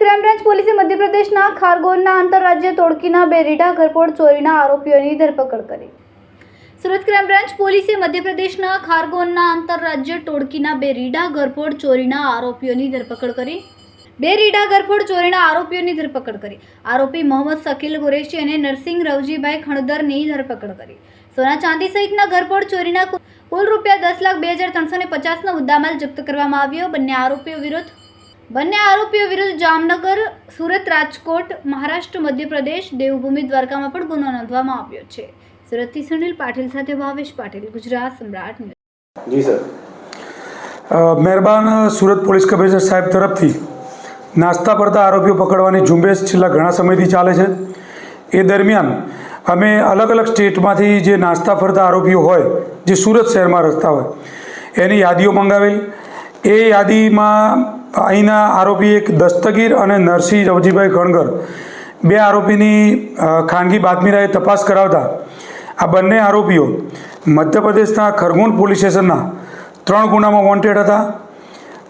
Crime branch પોલીસે મધ્યપ્રદેશના ખારગોનના આંતરરાજ્ય તોડકીના બે રીઢા ઘરફોડ ચોરીના આરોપીઓની ધરપકડ કરી. સુરત ક્રાઇમ બ્રાન્ચ પોલીસે મધ્યપ્રદેશના ખારગોનના આંતરરાજ્ય ટોળકીના બે રીડા ઘરફોડ ચોરીના આરોપીઓની ધરપકડ કરી. બે રીડા ઘરફોડ ચોરીના આરોપીઓની ધરપકડ કરી. આરોપી મોહમ્મદ શકીલ કુરેશી અને નરસિંહ રવજીભાઈ ખણદરની ધરપકડ કરી. સોના ચાંદી સહિતના ઘરફોડ ચોરીના કુલ રૂપિયા દસ લાખ બે હજાર ત્રણસો ને પચાસનો મુદ્દામાલ જપ્ત કરવામાં આવ્યો. બંને આરોપીઓ વિરુદ્ધ બંને આરોપીઓ વિરુદ્ધ જામનગર સુરત રાજકોટ મહારાષ્ટ્ર મધ્યપ્રદેશ દેવભૂમિ દ્વારકામાં પણ ગુનો નોંધવામાં આવ્યો છે. સુરતથી સુનિલ પાટીલ સાથે ભાવેશ પાટીલ ગુજરાત સમ્રાટ જી સર. મહેરબાન સુરત પોલીસ કમિશનર સાહેબ તરફથી નાસ્તા પડતા આરોપીઓ પકડવાની ઝુંબેશ છેલ્લા ઘણા સમયથી ચાલે છે. એ દરમિયાન અમે અલગ અલગ સ્ટેટમાંથી જે નાસ્તા ફરતા આરોપીઓ હોય જે સુરત શહેરમાં રસ્તા હોય એની યાદીઓ મંગાવેલ. એ યાદીમાં અહીંના આરોપી એક દસ્તગીર અને નરસિંહ રવજીભાઈ ખણગર. બે આરોપીની ખાનગી બાતમીરાએ તપાસ કરાવતા આ બંને આરોપીઓ મધ્યપ્રદેશના ખરગોન પોલીસ સ્ટેશનના ત્રણ ગુનામાં વોન્ટેડ હતા.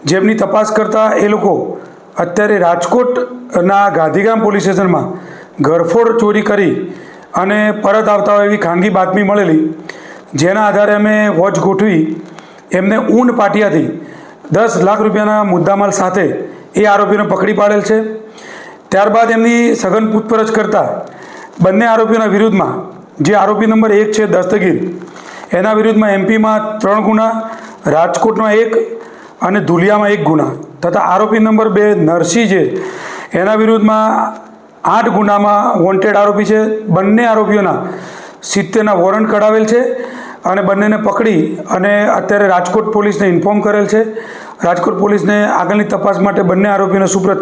જેમની તપાસ કરતાં એ લોકો અત્યારે રાજકોટના ગાંધીગામ પોલીસ સ્ટેશનમાં ઘરફોડ ચોરી કરી અને પરત આવતા હોય એવી ખાનગી બાતમી મળેલી. જેના આધારે અમે વોચ ગોઠવી એમને ઊંડ પાટિયાથી દસ લાખ રૂપિયાના મુદ્દામાલ સાથે એ આરોપીને પકડી પાડેલ છે. ત્યારબાદ એમની સઘન પૂછપરછ કરતાં બંને આરોપીઓના વિરુદ્ધમાં જે આરોપી નંબર એક છે દસ્તગીર, એના વિરુદ્ધમાં એમપીમાં ત્રણ ગુના, રાજકોટમાં એક અને ધુલિયામાં એક ગુના તથા આરોપી નંબર બે નરસિંહ છે. એના વિરુદ્ધમાં આઠ ગુનામાં વોન્ટેડ આરોપી છે. બંને આરોપીઓના સિત્તેરના વોરંટ કઢાવેલ છે. અને બંનેને પકડી અને અત્યારે રાજકોટ પોલીસને ઇન્ફોર્મ કરેલ છે. રાજકોટ પોલીસને આગળની તપાસ માટે બંને આરોપીને સુપ્રત